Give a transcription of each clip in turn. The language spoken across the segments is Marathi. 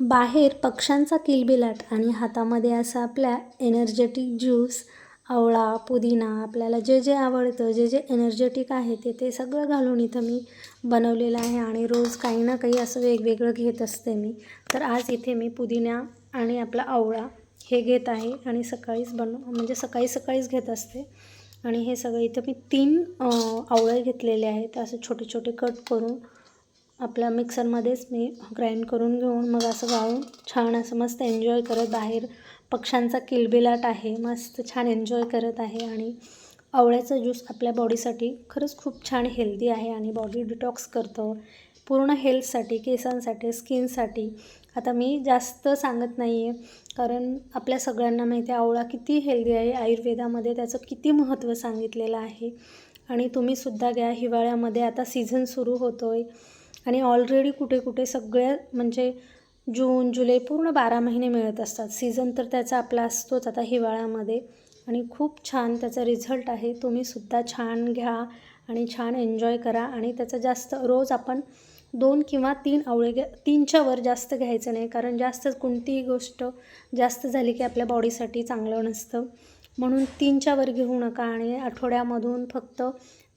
बाहेर पक्ष्यांचा किलबिलाट आणि हातामध्ये असा आपल्या एनर्जेटिक ज्यूस आवळा पुदिना आपल्याला जे जे आवडतं जे जे एनर्जेटिक आहे ते ते सगळं घालून इथं मी बनवलेलं आहे आणि रोज काही ना काही असं वेगवेगळं घेत असते मी. तर आज इथे मी पुदिना आणि आपला आवळा हे घेत आहे आणि सकाळीच बन म्हणजे सकाळी सकाळीच घेत असते. आणि हे सगळं इथं मी तीन आवळे घेतलेले आहेत. असं छोटे छोटे कट करून आपल्या मिक्सरमध्येच मी ग्राइंड करून घेऊन मग असं गाळून छान असं मस्त एन्जॉय करत बाहेर. पक्ष्यांचा किलबिलाट आहे मस्त छान एन्जॉय करत आहे आणि आवळ्याचा ज्यूस आपल्या बॉडीसाठी खरंच खूप छान हेल्दी आहे आणि बॉडी डिटॉक्स करतं. पूर्ण हेल्थसाठी केसांसाठी स्किनसाठी. आता मी जास्त सांगत नाही आहे कारण आपल्या सगळ्यांना माहिती आहे आवळा किती हेल्दी आहे. आयुर्वेदामध्ये त्याचं किती महत्त्व सांगितलेलं आहे. आणि तुम्हीसुद्धा घ्या हिवाळ्यामध्ये आता सीझन सुरू होतो आहे आणि ऑलरेडी कुठे कुठे सगळ्या म्हणजे जून जुलै पूर्ण बारा महिने मिळत असतात. सीझन तर त्याचा आपला असतोच आता हिवाळ्यामध्ये. आणि खूप छान त्याचा रिझल्ट आहे. तुम्हीसुद्धा छान घ्या आणि छान एन्जॉय करा. आणि त्याचा जास्त रोज आपण दोन किंवा तीन आवळे घ्या तीनच्या वर जास्त घ्यायचं नाही. कारण जास्त कोणतीही गोष्ट जास्त झाली की आपल्या बॉडीसाठी चांगलं नसतं. म्हणून तीनच्या वर घेऊ नका आणि आठवड्यामधून फक्त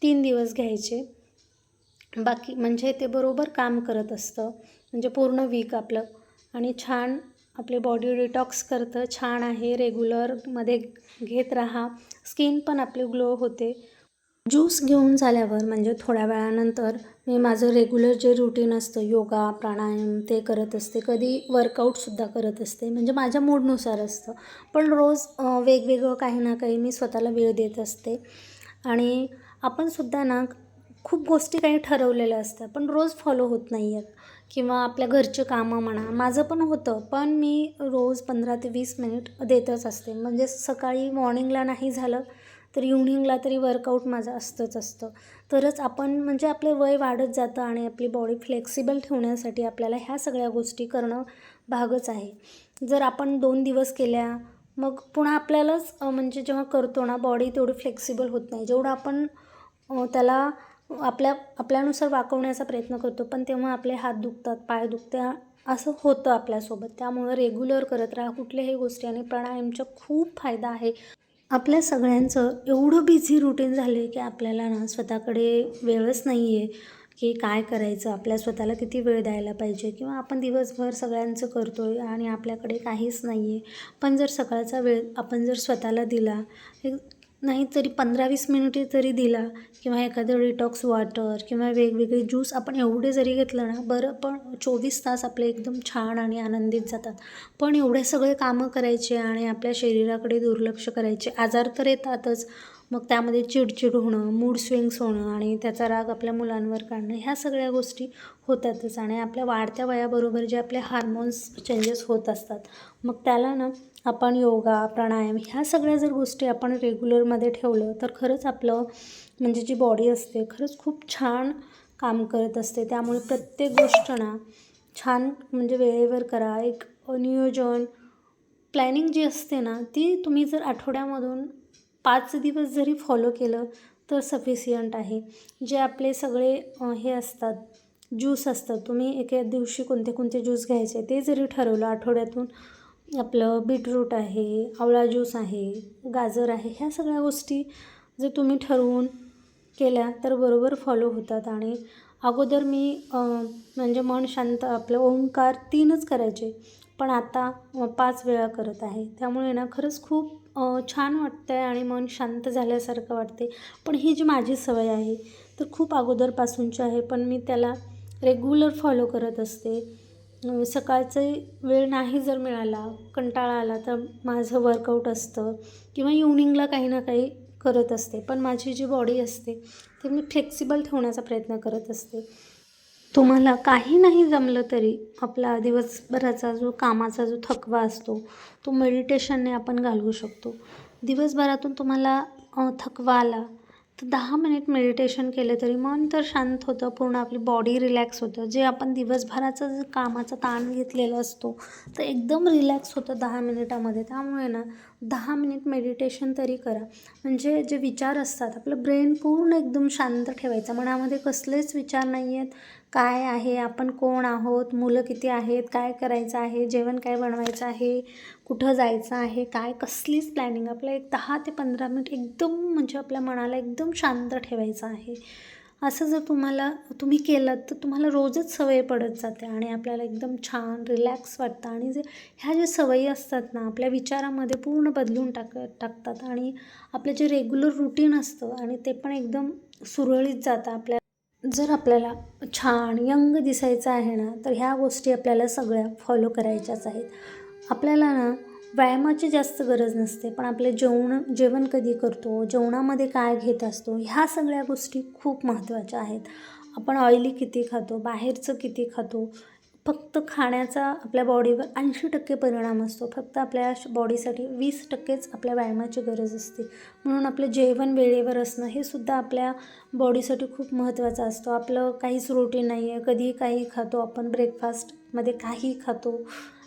तीन दिवस घ्यायचे. बाकी म्हणजे ते बरोबर काम करत असतं. म्हणजे पूर्ण वीक आपलं. आणि छान आपली बॉडी डिटॉक्स करतं. छान आहे. रेग्युलरमध्ये घेत राहा. स्किन पण आपली ग्लो होते. ज्यूस घेऊन झाल्यावर म्हणजे थोड्या वेळानंतर मी माझं रेग्युलर जे रुटीन असतं योगा प्राणायाम ते करत असते. कधी वर्कआउटसुद्धा करत असते. म्हणजे माझ्या मूडनुसार असतं. पण रोज वेगवेगळं काही ना काही मी स्वतःला वेळ देत असते. आणि आपणसुद्धा ना खूप गोष्टी काही ठरवलेल्या असतात पण रोज फॉलो होत नाही आहेत किंवा आपल्या घरचे कामं म्हणा माझं पण होतं पण मी रोज पंधरा ते वीस मिनिट देतच असते. म्हणजे सकाळी मॉर्निंगला नाही झालं तर इव्हनिंगला तरी वर्कआउट माझं असतंच असतं. तरच आपण म्हणजे आपले वय वाढत जातं आणि आपली बॉडी फ्लेक्सिबल ठेवण्यासाठी आपल्याला ह्या सगळ्या गोष्टी करणं भागच आहे. जर आपण दोन दिवस केल्या मग पुन्हा आपल्यालाच म्हणजे जेव्हा करतो ना बॉडी तेवढी फ्लेक्सिबल होत नाही. जेवढं आपण त्याला आपल्या आपल्यानुसार वाकवण्याचा प्रयत्न करतो पण तेव्हा आपले हात दुखतात पाय दुखत्या असं होतं आपल्यासोबत. त्यामुळं रेग्युलर करत राहा कुठल्याही गोष्टी आणि प्राणायामचा खूप फायदा आहे. आपल्या सगळ्यांचं एवढं बिझी रुटीन झालं आहे की आपल्याला ना स्वतःकडे वेळच नाही आहे की काय करायचं आपल्या स्वतःला किती वेळ द्यायला पाहिजे किंवा आपण दिवसभर सगळ्यांचं करतो आहे आणि आपल्याकडे काहीच नाही आहे पण जर सकाळचा वेळ आपण जर स्वतःला दिला नाही तरी पंधरा वीस मिनिटे तरी दिला किंवा एखादं डिटॉक्स वॉटर किंवा वेगवेगळे ज्यूस आपण एवढे जरी घेतलं ना बरं पण चोवीस तास आपले एकदम छान आणि आनंदित जातात. पण एवढे सगळे कामं करायचे आणि आपल्या शरीराकडे दुर्लक्ष करायचे आजार तर येतातच मग त्यामध्ये चिडचिड होणं मूड स्विंग्स होणं आणि त्याचा राग आपल्या मुलांवर काढणं ह्या सगळ्या गोष्टी होतातच आणि आपल्या वाढत्या वयाबरोबर जे आपले हार्मोन्स चेंजेस होत असतात. मग त्याला ना आपण योगा प्राणायाम ह्या सगळ्या जर गोष्टी आपण रेग्युलरमध्ये ठेवलं तर खरंच आपलं म्हणजे जी बॉडी असते खरंच खूप छान काम करत असते. त्यामुळे प्रत्येक गोष्ट ना छान म्हणजे वेळेवर करा. एक नियोजन प्लॅनिंग जी असते ना ती तुम्ही जर आठवड्यामधून पाच दिवस जरी फॉलो केलं तर सफिशियंट आहे. जे आपले सगळे हे असतात ज्यूस असतात तुम्ही एका दिवशी कोणते कोणते ज्यूस घ्यायचे ते जरी ठरवलं आठवड्यातून आपलं बीटरूट आहे आवळा ज्यूस आहे गाजर आहे ह्या सगळ्या गोष्टी जर तुम्ही ठरवून केल्या तर बरोबर फॉलो होतात आणि अगोदर मी म्हणजे मन शांत आपलं ओंकार तीनच करायचे. पण आता पाच वेळा करत आहे. त्यामुळे ना खरंच खूप छान वाटतं आहे आणि मन शांत झाल्यासारखं वाटते पण ही जी माझी सवय आहे तर खूप अगोदरपासूनची आहे. पण मी त्याला रेग्युलर फॉलो करत असते. सकाळचं वेळ नाही जर मिळाला कंटाळा आला तर माझं वर्कआउट असतं किंवा इव्हनिंगला काही ना काही करत असते. पण माझी जी बॉडी असते ती मी फ्लेक्सिबल ठेवण्याचा प्रयत्न करत असते. तुम्हाला काही नाही जमलं तरी आपला दिवसभराचा जो कामाचा जो थकवा असतो तो मेडिटेशनने आपण घालवू शकतो. दिवसभरातून तुम्हाला थकवा आला तर दहा मिनिट मेडिटेशन केलं तरी मन तर शांत होतं पूर्ण आपली बॉडी रिलॅक्स होतं. जे आपण दिवसभराचं जे कामाचा ताण घेतलेला असतो तर एकदम रिलॅक्स होतं दहा मिनिटामध्ये त्यामुळे ना दहा मिनिट मेडिटेशन तरी करा. म्हणजे जे विचार असतात आपलं ब्रेन पूर्ण एकदम शांत ठेवायचं. मनामध्ये कसलेच विचार नाही आहेत काय आहे? आपण कोण आहोत? मुलं किती आहेत? काय करायचं आहे? जेवण काय बनवायचं आहे? कुठं जायचं आहे? काय? कसलीच प्लॅनिंग आपलं एक दहा ते पंधरा मिनिट एकदम म्हणजे आपल्या मनाला एकदम शांत ठेवायचं आहे. असं जर तुम्हाला तुम्ही केलं तर तुम्हाला रोजच सवय पडत जाते आणि आपल्याला एकदम छान रिलॅक्स वाटतं. आणि जे ह्या ज्या सवयी असतात ना आपल्या विचारामध्ये पूर्ण बदलून टाक टाकतात आणि आपलं जे रेग्युलर रुटीन असतं आणि ते पण एकदम सुरळीत जातं. आपल्या जर आपल्याला छान यंग दिसायचं आहे ना तर ह्या गोष्टी आपल्याला सगळ्या फॉलो करायच्याच आहेत. आपल्याला ना व्यायामाची जास्त गरज नसते पण आपले जेवण जेवण कधी करतो जेवणामध्ये काय घेत असतो ह्या सगळ्या गोष्टी खूप महत्त्वाच्या आहेत. आपण ऑइली किती खातो बाहेरचं किती खातो फक्त खाण्याचा आपल्या बॉडीवर ऐंशी टक्के परिणाम असतो फक्त आपल्या बॉडीसाठी वीस टक्केच आपल्या व्यायामाची गरज असते. म्हणून आपलं जेवण वेळेवर असणं हे सुद्धा आपल्या बॉडीसाठी खूप महत्त्वाचं असतो. आपलं काहीच रोटीन नाही आहे कधीही काही खातो आपण ब्रेकफास्टमध्ये काही खातो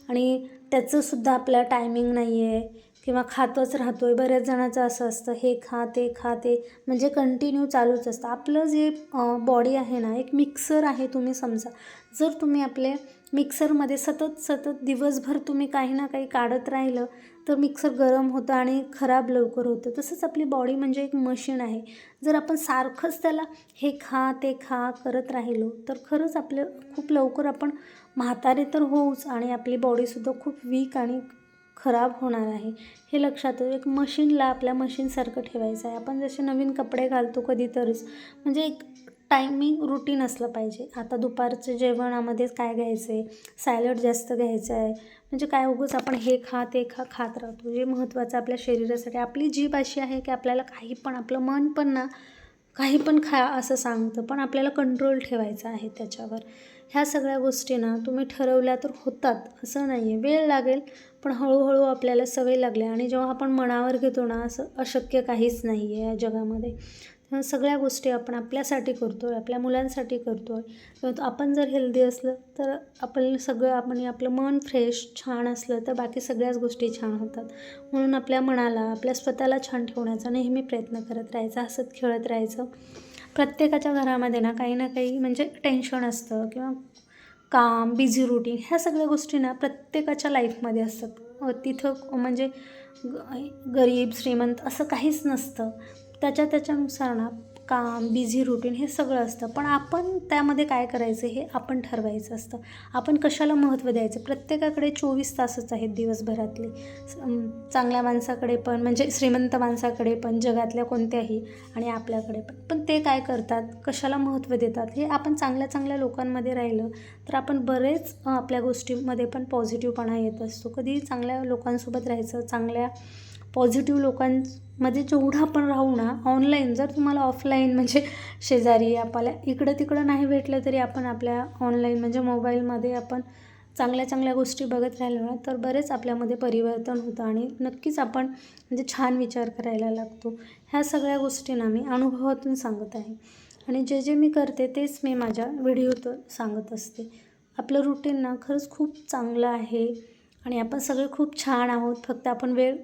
आणि त्याचंसुद्धा आपला टायमिंग नाही आहे किंवा खातच राहतो आहे बऱ्याच जणाचं असं असतं. हे खा ते खा ते म्हणजे कंटिन्यू चालूच असतं. आपलं जे बॉडी आहे ना एक मिक्सर आहे तुम्ही समजा. जर तुम्ही आपले मिक्सरमध्ये सतत सतत दिवसभर तुम्ही काही ना काही काढत राहिलं तर मिक्सर गरम होतं आणि खराब लवकर होतं. तसंच आपली बॉडी म्हणजे एक मशीन आहे. जर आपण सारखंच त्याला हे खा ते खा करत राहिलो तर खरंच आपलं खूप लवकर आपण म्हातारे तर होऊच आणि आपली बॉडीसुद्धा खूप वीक आणि खराब होणार आहे. हे लक्षात एक मशीनला आपल्या मशीनसारखं ठेवायचं आहे. आपण जसे नवीन कपडे घालतो कधीतरीच म्हणजे एक टायमिंग रुटीन असलं पाहिजे. आता दुपारचं जेवणामध्येच काय घ्यायचं आहे सॅलड जास्त घ्यायचं आहे म्हणजे काय उगंच आपण हे खा ते खा खात राहतो. जे महत्त्वाचं आपल्या शरीरासाठी. आपली जीभ अशी आहे की आपल्याला काही पण आपलं मन पण ना काही पण खा असं सांगतं. पण आपल्याला कंट्रोल ठेवायचा आहे त्याच्यावर. ह्या सगळ्या गोष्टी ना तुम्ही ठरवल्या तर होतात. असं नाही आहे वेळ लागेल पण हळूहळू आपल्याला सवय लागली. आणि जेव्हा आपण मनावर घेतो ना असं अशक्य काहीच नाही आहे या जगामध्ये. ह्या सगळ्या गोष्टी आपण आपल्यासाठी करतो आहे आपल्या मुलांसाठी करतो आहे किंवा आपण जर हेल्दी असलं तर आपण सगळं आपण आपलं मन फ्रेश छान असलं तर बाकी सगळ्याच गोष्टी छान होतात. म्हणून आपल्या मनाला आपल्या स्वतःला छान ठेवण्याचा नेहमी प्रयत्न करत राहायचा हसत खेळत राहायचं. प्रत्येकाच्या घरामध्ये ना काही ना काही म्हणजे टेन्शन असतं किंवा काम बिझी रुटीन ह्या सगळ्या गोष्टी ना प्रत्येकाच्या लाईफमध्ये असतात. तिथं म्हणजे गरीब श्रीमंत असं काहीच नसतं. त्याच्या त्याच्यानुसार ना काम बिझी रुटीन हे सगळं असतं. पण आपण त्यामध्ये काय करायचं हे आपण ठरवायचं असतं. आपण कशाला महत्त्व द्यायचं? प्रत्येकाकडे चोवीस तासच आहेत दिवसभरातले. चांगल्या माणसाकडे पण म्हणजे श्रीमंत माणसाकडे पण जगातल्या कोणत्याही आणि आपल्याकडे पण. पण ते काय करतात? कशाला महत्त्व देतात? हे आपण चांगल्या चांगल्या लोकांमध्ये राहिलं तर आपण बरेच आपल्या गोष्टीमध्ये पण पॉझिटिव्हपणा येत असतो. कधी चांगल्या लोकांसोबत राहायचं चांगल्या पॉझिटिव्ह लोकांमध्ये जेवढं आपण राहू ना ऑनलाईन जर तुम्हाला ऑफलाईन म्हणजे शेजारी आपल्याला इकडं तिकडं नाही भेटलं तरी आपण आपल्या ऑनलाईन म्हणजे मोबाईलमध्ये आपण चांगल्या चांगल्या गोष्टी बघत राहिलो ना तर बरेच आपल्यामध्ये परिवर्तन होतं आणि नक्कीच आपण म्हणजे छान विचार करायला लागतो. ह्या सगळ्या गोष्टींना मी अनुभवातून सांगत आहे. आणि जे जे मी करते तेच मी माझ्या व्हिडिओतून सांगत असते. आपलं रुटीन ना खरंच खूप चांगलं आहे आणि आपण सगळे खूप छान आहोत. फक्त आपण वेळ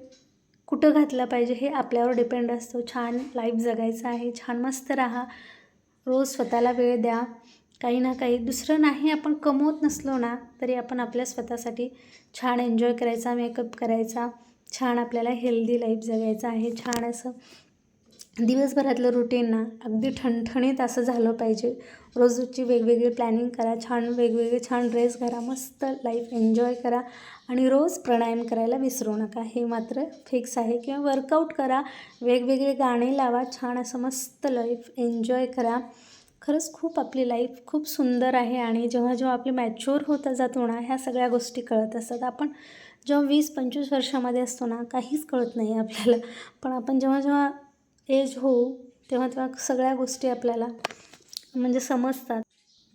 कुठं घातला पाहिजे हे आपल्यावर डिपेंड असतो. छान लाईफ जगायचं आहे. छान मस्त राहा. रोज स्वतःला वेळ द्या. काही ना काही दुसरं नाही आपण कमवत नसलो ना तरी आपण आपल्या स्वतःसाठी छान एन्जॉय करायचा मेकअप करायचा. छान आपल्याला हेल्दी लाईफ जगायचं आहे. छान असं दिवसभरातलं रुटीन ना अगदी ठणठणीत असं झालं पाहिजे. रोजची वेगवेगळी प्लॅनिंग करा छान वेगवेगळे छान ड्रेस करा मस्त लाईफ एन्जॉय करा आणि रोज प्राणायाम करायला विसरू नका. हे मात्र फिक्स आहे. किंवा वर्कआउट करा वेगवेगळे गाणे लावा छान असं मस्त लाईफ एन्जॉय करा. खरंच खूप आपली लाईफ खूप सुंदर आहे आणि जेव्हा जेव्हा आपली मॅच्युअर होत जातो ना ह्या सगळ्या गोष्टी कळत असतात. आपण जेव्हा वीस पंचवीस वर्षामध्ये असतो ना काहीच कळत नाही आपल्याला. पण आपण जेव्हा जेव्हा एज होऊ तेव्हा तेव्हा सगळ्या गोष्टी आपल्याला म्हणजे समजतात.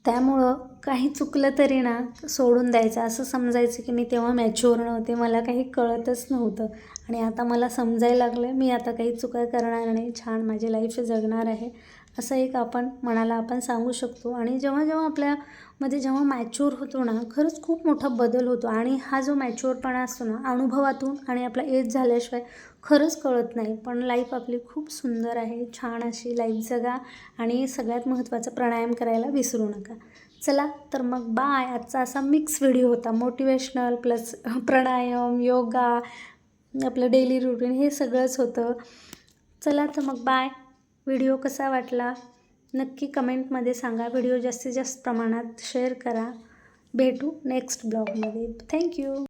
त्यामुळं काही चुकलं तरी ना सोडून द्यायचं. असं समजायचं की मी तेव्हा मॅच्युअर नव्हते. मला काही कळतच नव्हतं. आणि आता मला समजायला लागलं मी आता काही चुका करणार नाही छान माझी लाईफ जगणार आहे असं एक आपण मनाला आपण सांगू शकतो. आणि जेव्हा जेव्हा आपल्यामध्ये जेव्हा मॅच्युअर होतो ना खरंच खूप मोठा बदल होतो. आणि हा जो मॅच्युअरपणा असतो ना अनुभवातून आणि आपला एज झाल्याशिवाय खरंच कळत नाही. पण लाईफ आपली खूप सुंदर आहे छान अशी लाईफ जगा आणि सगळ्यात महत्त्वाचं प्राणायाम करायला विसरू नका. चला तर मग बाय आजचा असा मिक्स व्हिडिओ होता. मोटिवेशनल प्लस प्राणायाम योगा आपलं डेली रुटीन हे सगळंच होतं. चला तर मग बाय व्हिडिओ कसा वाटला? नक्की कमेंटमध्ये सांगा. व्हिडिओ जास्तीत जास्त प्रमाणात शेअर करा. भेटू नेक्स्ट ब्लॉगमध्ये थँक्यू